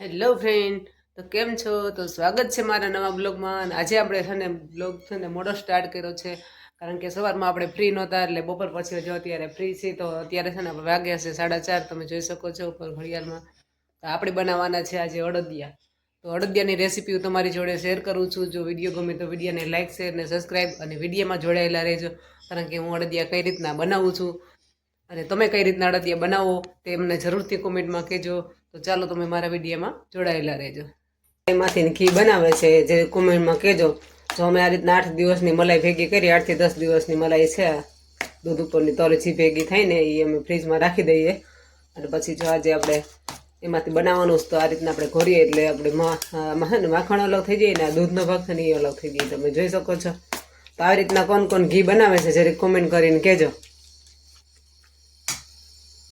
Hello friend તો કેમ છો? તો સ્વાગત છે મારા નવા બ્લોગમાં. અને આજે આપણે છે ને બ્લોગ છે ને મોડો સ્ટાર્ટ કર્યો છે. કારણ કે સવારમાં આપણે ફ્રી નહોતા, એટલે બપોર પછી જો અત્યારે ફ્રી છે તો અત્યારે છે ને વાગ્યા છે સાડા ચાર. તમે જોઈ શકો છો ઉપર ઘડિયાળમાં. તો આપણે બનાવવાના છે આજે અડદિયા. તો અડદિયાની રેસીપી હું તમારી જોડે શેર કરું છું. જો વીડિયો ગમે તો વિડીયોને લાઇક શેર ને સબસ્ક્રાઈબ અને વિડીયોમાં જોડાયેલા રહેજો. કારણ કે હું અડદિયા કઈ રીતના બનાવું છું અને તમે કઈ રીતના અડદિયા બનાવો તે અમને જરૂરથી કોમેન્ટમાં કહેજો. તો ચાલો તમે મારા વિડીયોમાં જોડાયેલા રહેજો. એમાંથી ઘી બનાવે છે, જે કોમેન્ટમાં કહેજો, જો અમે આ રીતના આઠ દિવસની મલાઈ ભેગી કરી આઠથી દસ દિવસની મલાઈ છે, દૂધ ઉપરની તરછી ભેગી થાય ને એ અમે ફ્રીજમાં રાખી દઈએ. અને પછી જો આજે આપણે એમાંથી બનાવવાનું તો આ રીતના આપણે ઘોરીએ, એટલે આપણે માખણ અલગ થઈ જાય ને, આ દૂધનો ભાગ છે એ અલગ થઈ જાય. તમે જોઈ શકો છો. તો આવી રીતના કોણ કોણ ઘી બનાવે છે, જરીક કોમેન્ટ કરીને કહેજો.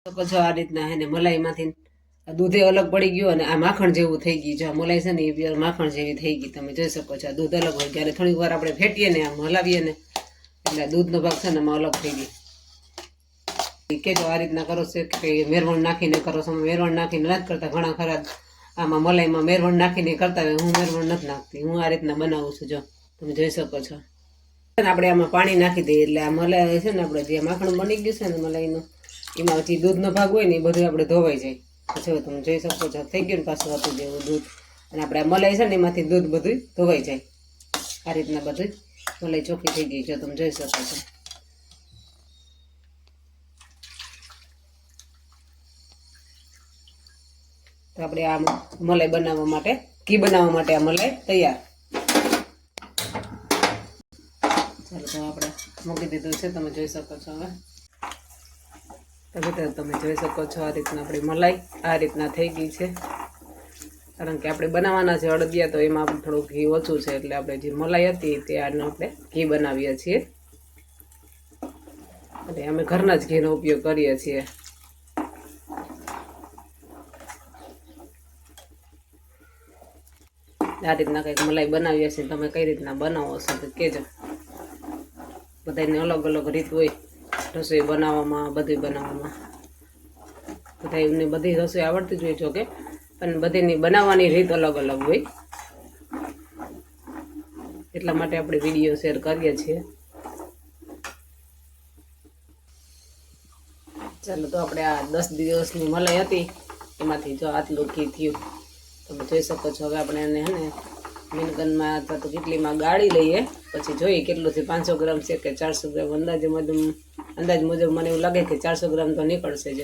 શકો છો આ રીતના, હે ને, મલાઈમાંથી દૂધે અલગ પડી ગયું અને આ માખણ જેવું થઈ ગયું જો આ મલાઈ છે ને એ પ્યોર માખણ જેવી થઈ ગઈ. તમે જોઈ શકો છો આ દૂધ અલગ હોય ત્યારે થોડીક વાર આપણે ફેટીએ ને આમ હલાવીએ ને એટલે દૂધનો ભાગ છે ને એમાં અલગ થઈ ગઈ કેજો આ રીતના કરો છો કે મેરવણ નાખીને કરો છો. મેરવણ નાખીને નથી કરતા ઘણા ખરા આમાં મલાઈમાં મેરવણ નાખીને કરતા હોય. હું મેરવણ નથી નાખતી. હું આ રીતના બનાવું છું જો. તમે જોઈ શકો છો. આપણે આમાં પાણી નાખી દઈએ એટલે આ મલાઈ છે ને આપણે જે માખણ બની ગયું છે ને મલાઈનું, એમાં જે દૂધનો ભાગ હોય ને એ બધું આપણે ધોવાઈ જાય. જો તમે જોઈ શકો છો, થઈ ગયું પાછું હતું જેવું દૂધ. અને આપણે આ મલાઈ છે ને, એમાંથી દૂધ બધું ધોવાઈ જાય. આ રીતના બધું મલાઈ ચોખ્ખી થઈ ગઈ જો તમે જોઈ શકો છો. તો આપણે આ મલાઈ બનાવવા માટે, ઘી બનાવવા માટે આ મલાઈ તૈયાર. ચાલો, તો આપણે મૂકી દીધું છે, તમે જોઈ શકો છો હવે. તો મિત્રો તમે જોઈ શકો છો આ રીતના આપણી મલાઈ આ રીતના થઈ ગઈ છે. કારણ કે આપણે બનાવવાના છે અડદિયા, તો એમાં થોડું ઘી ઓછું છે એટલે આપણે જે મલાઈ હતી તે આનું આપણે ઘી બનાવીએ છીએ. અને અમે ઘરના જ ઘીનો ઉપયોગ કરીએ છીએ. આ રીતના કંઈક મલાઈ બનાવીએ છીએ. તમે કઈ રીતના બનાવો છો તો કહેજો. બધાને અલગ અલગ રીત હોય. રસોઈ બનાવવામાં બધું બનાવવામાં. બધા એમને બધી રસોઈ આવડતી જ હોય છો કે પણ બધીની બનાવવાની રીત અલગ અલગ હોય. એટલા માટે આપણે વીડિયો શેર કરીએ છીએ. ચાલો, તો આપણે આ દસ દિવસની મલાઈ હતી. એમાંથી જો આટલું ઘી થયું. તમે જોઈ શકો છો, હવે આપણે એને હે ને મિનગનમાં અથવા તો કેટલીમાં ગાળી લઈએ. પછી જોઈએ કેટલું છે પાંચસો ગ્રામ છે કે ચારસો ગ્રામ, અંદાજે મુજબ અંદાજ મુજબ મને એવું લાગે કે ચારસો ગ્રામ તો નીકળશે જ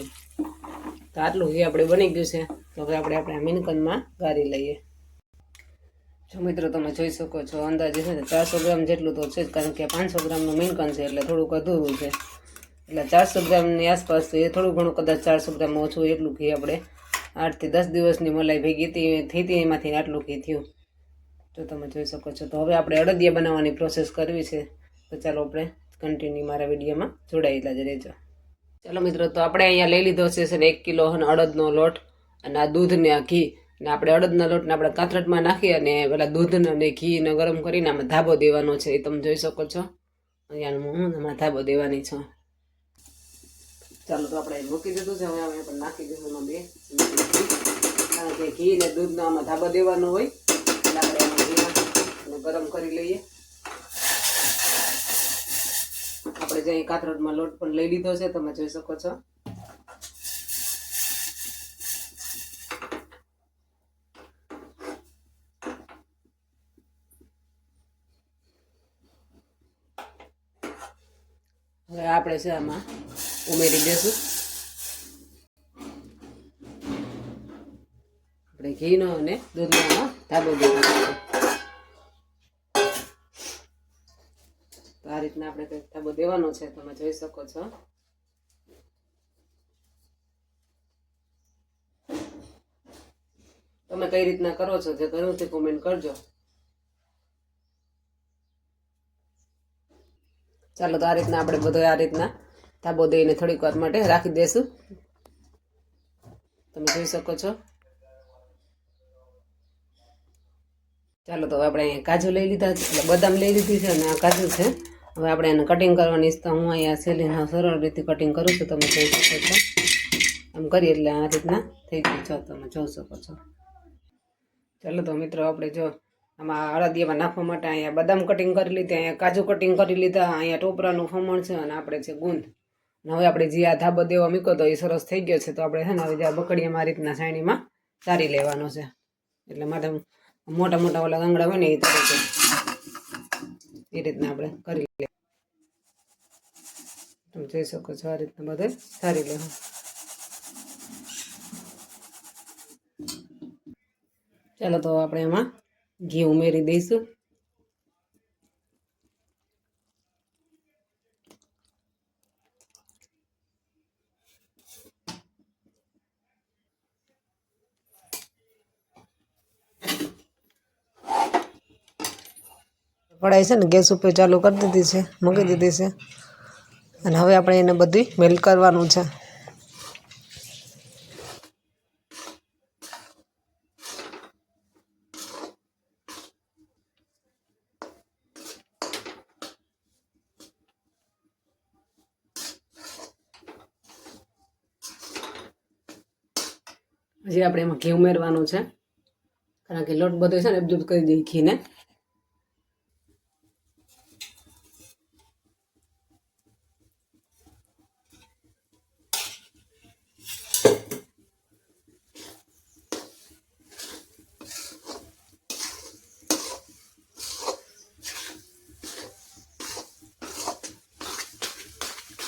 તો આટલું ઘી આપણે બની ગયું છે. તો હવે આપણે આપણે મિનકનમાં ગાળી લઈએ. જો મિત્રો તમે જોઈ શકો છો, અંદાજે છે ને ચારસો ગ્રામ જેટલું તો છે જ, કારણ કે પાંચસો ગ્રામનું મિનકન છે એટલે થોડુંક અધૂરું છે. એટલે ચારસો ગ્રામની આસપાસ તો એ થોડું ઘણું કદાચ ચારસો ગ્રામ ઓછું એટલું ઘી આપણે આઠથી દસ દિવસની મલાઈ ભેગી હતી થઈ હતી, એમાંથી આટલું ઘી થયું. તો તમે જોઈ શકો છો. તો હવે આપણે અડદિયા બનાવવાની પ્રોસેસ કરવી છે. તો ચાલો આપણે કન્ટિન્યુ મારા વિડીયોમાં જોડાયેલા જ, રહેજો. ચાલો મિત્રો, તો આપણે અહીંયા લઈ લીધો છે ને એક કિલો અને અડદનો લોટ અને આ દૂધ ને આ ઘી. ને આપણે અડદના લોટને આપણે કાતરટમાં નાખી અને પેલા દૂધને અને ઘીને ગરમ કરીને આમાં ધાબો દેવાનો છે. એ તમે જોઈ શકો છો. અહીંયા હું આમાં ધાબો દેવાની છું. ચાલો, તો આપણે મૂકી દીધું છે. હવે આપણે પણ નાખી દઈશું એમાં બે. કારણ કે ઘી ને દૂધનો આમાં ધાબો દેવાનો હોય. એટલે આપણે ગરમ કરી લઈએ. આપણે જે અહીં કાથરોડમાં લોટ પણ લઈ લીધો છે, તમે જોઈ શકો છો. હવે આપણે છે આમાં ઉમેરી દેશું. આપણે ઘીનો અને દૂધનો ધાબો દેવાનો આ રીતના આપણે ધાબો દેવાનો છે, તમે જોઈ શકો છો. તમે કઈ રીતના કરો છો જે કર્યું તે કોમેન્ટ કરજો. ચાલો, તો આ રીતના આપણે બધો આ રીતના ધાબો દઈને થોડીક વાર માટે રાખી દેશું. તમે જોઈ શકો છો. ચાલો, તો આપણે અહીંયા કાજુ લઈ લીધા છે બદામ લઈ લીધી છે અને આ કાજુ છે. હવે આપણે એને કટિંગ કરવાની છે તો હું અહીંયા સેલીના સરળ રીતે કટિંગ કરું છું, તમે જોઈ શકો છો. આમ કરીએ એટલે આ રીતના થઈ ગયું છો. તમે જોઈ શકો છો. ચાલો તો મિત્રો, આપણે જો આમાં અડદિયામાં નાખવા માટે અહીંયા બદામ કટિંગ કરી લીધી, અહીંયા કાજુ કટિંગ કરી લીધા, અહીંયા ટોપરાનું ખમણ છે અને આપણે છે ગુંદ. હવે આપણે જે આ ધાબો દેવા મૂક્યો તો એ સરસ થઈ ગયો છે. તો આપણે છે ને હવે જે આ બકડીયામાં આ રીતના સાયણીમાં તારી લેવાનો છે. એટલે માટે મોટા મોટા ઓલા ગંગડા હોય ને એ તારી છે એ રીતના આપણે કરી લઈએ તમે જોઈ શકો છો આ રીતના બધે સારી લેવું ચાલો તો આપણે એમાં ઘી ઉમેરી દઈશું. કઢાઈ છે ને, ગેસ ઉપર ચાલુ કરી દીધી છે, મૂકી દીધી છે. અને હવે આપણે એને બધી મેલ્ટ કરવાનું છે. હજી આપણે એમાં ઘી ઉમેરવાનું છે. કારણ કે લોટ બધો છે ને એબ્ઝોર્બ કરી દઈએ ઘીને.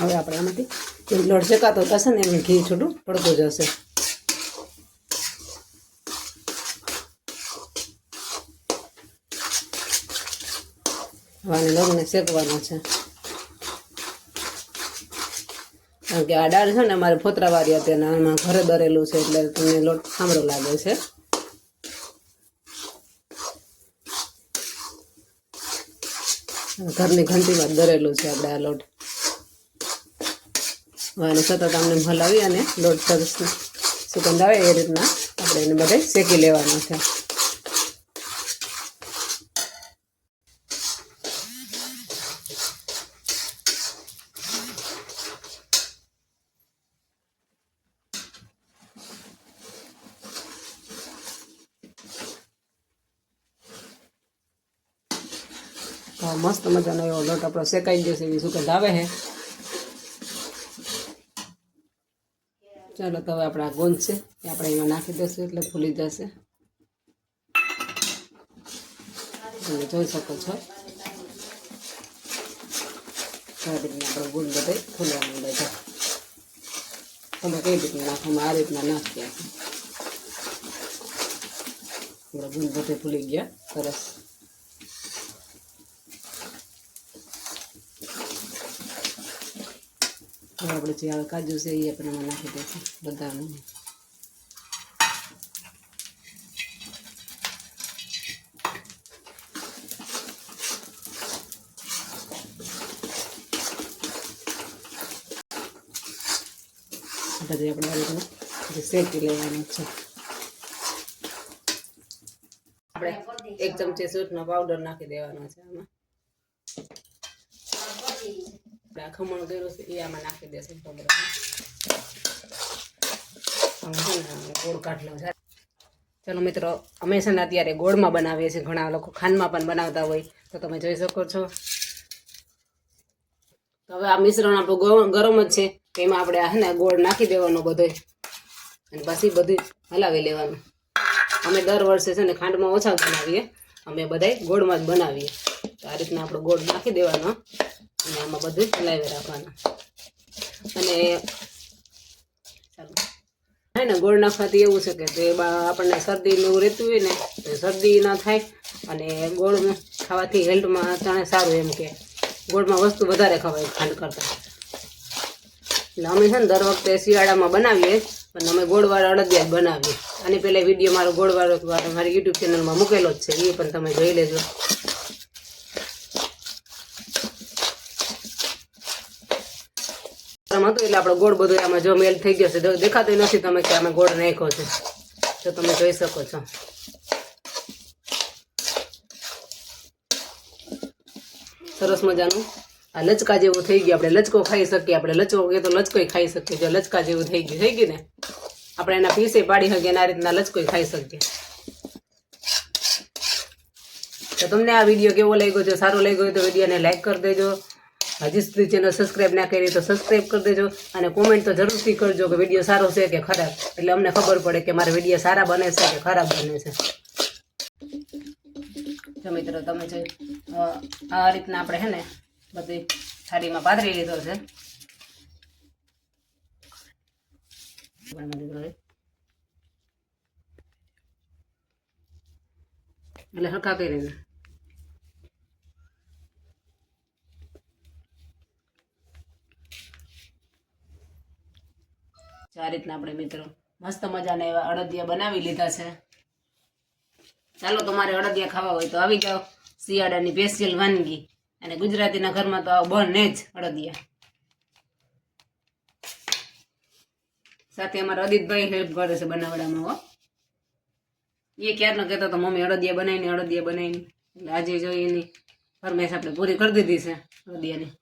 હવે આપણે આમાંથી જે લોટ શેકાતો થશે ને એમ ઘી છૂટું પડતું જશે. હવે લગને શેકવાનો છે. કારણ કે આ દાળ છે ને અમારે ફોતરાવાળી હતી અને આમાં ઘરે દરેલું છે એટલે તમને લોટ સાંભળો લાગે છે. ઘરની ઘંટીમાં દરેલું છે આપણે આ લોટ. આને સતત આમને હલાવી અને લોટ સરસ સુગંધ આવે એ રીતના આપણે એને બધે શેકી લેવાનું છે. મસ્ત મજાનો એવો લોટ આપણો શેકાઈ જશે એવી સુગંધ આવે છે. ચાલો તો હવે આપણે ગોંદ છે એ આપણે એમાં નાખી દઈશું એટલે ફૂલી જશે. તમે જોઈ શકો છો. આ આપણો ગુંદ બધે ફૂલવા માંડે છે તમે કઈ રીતના નાખવામાં આ રીતના નાખ્યા આપણે ગુંદ બધે ફૂલી ગયા. સરસ. આપણે જે હવે કાજુ છે એ આપણે એમાં નાખી દઈશું બધાનું. બધી આપણે આ રીતના શેકી લેવાનું છે. આપણે એક ચમચી સૂટનો પાવડર નાખી દેવાનો છે આમાં. આ ખમણ કર્યું છે એ આમાં નાખી દેશે ગોળ કાઢ લઉં ચલો મિત્રો અમે છે ને અત્યારે ગોળમાં બનાવીએ છીએ ઘણા લોકો ખાંડમાં પણ બનાવતા હોય તો તમે જોઈ શકો છો હવે આ મિશ્રણ આપણું ગરમ જ છે તેમાં આપણે આ ને ગોળ નાખી દેવાનો બધો અને પછી બધું હલાવી લેવાનું અમે દર વર્ષે છે ને ખાંડમાં ઓછા બનાવીએ અમે બધાય ગોળમાં જ બનાવીએ તો આ રીતના આપણો ગોળ નાખી દેવાનો. અને આમાં બધું હલાવી રાખવાનું. અને ચાલો. ને ગોળ નાખવાથી એવું છે કે તે આપણને શરદી ને એવું રહેતું હોય ને, તો શરદી ના થાય અને ગોળ ખાવાથી હેલ્થમાં જાણે સારું એમ કે ગોળમાં વસ્તુ વધારે ખવાય ખાંડ કરતાં. એટલે અમે છે ને દર વખતે શિયાળામાં બનાવીએ, પણ અમે ગોળવાળા અડદિયા જ બનાવીએ. આની પહેલાં વીડિયો મારો ગોળવાળો મારી યુટ્યુબ ચેનલમાં મૂકેલો જ છે, એ પણ તમે જોઈ લેજો. હતું એટલે આપણો ગોળ બધો આમાં જો મેલ થઈ ગયો છે. જો દેખાતો નથી તમે કે આમાં ગોળ નાખ્યો છે. તો તમે જોઈ શકો છો. સરસ મજાનું. આ લચકા જેવું થઈ ગયું. આપણે લચકો ખાઈ શકીએ. આપણે લચકો કે તો લચકોય ખાઈ શકીએ. જો લચકા જેવું થઈ ગયું. થઈ ગયું ને? આપણે એના પીસે પાડી શકીએ આ રીતના લચકોય ખાઈ શકીએ. તો તમને આ વીડિયો કેવો લાગ્યો? જો સારો લાગ્યો હોય તો વિડીયોને લાઈક કરી દેજો. હજી સુધી ચેનલ સબસ્ક્રાઈબ ના કરી તો સબસ્ક્રાઈબ કરી દેજો અને કોમેન્ટ તો જરૂરથી કરજો કે વીડિયો સારો છે કે ખરાબ. એટલે અમને ખબર પડે કે મારા વીડિયો સારા બને છે કે ખરાબ બને છે. જો મિત્રો, તમે જો આ રીતના આપણે હે ને બધી થાળીમાં પાથરી લીધો છે. એટલે હરખા કરીને. આ રીતના આપણે મિત્રો મસ્ત મજાના એવા અડદિયા બનાવી લીધા છે. ચાલો તમારે અડદિયા ખાવા હોય તો આવી જાઓ. શિયાળાની સ્પેશિયલ વાનગી. અને ગુજરાતીના ઘરમાં તો બને જ અડદિયા. સાથે અમારા અદિતભાઈ હેલ્પ કરે છે બનાવડામાં હો. એ ક્યારનો કહેતો તો મમ્મી અડદિયા બનાવીને અડદિયા બનાવીને. આજે જોઈએ એની ફરમાઈશ આપણે પૂરી કરી દીધી છે અડદિયાની.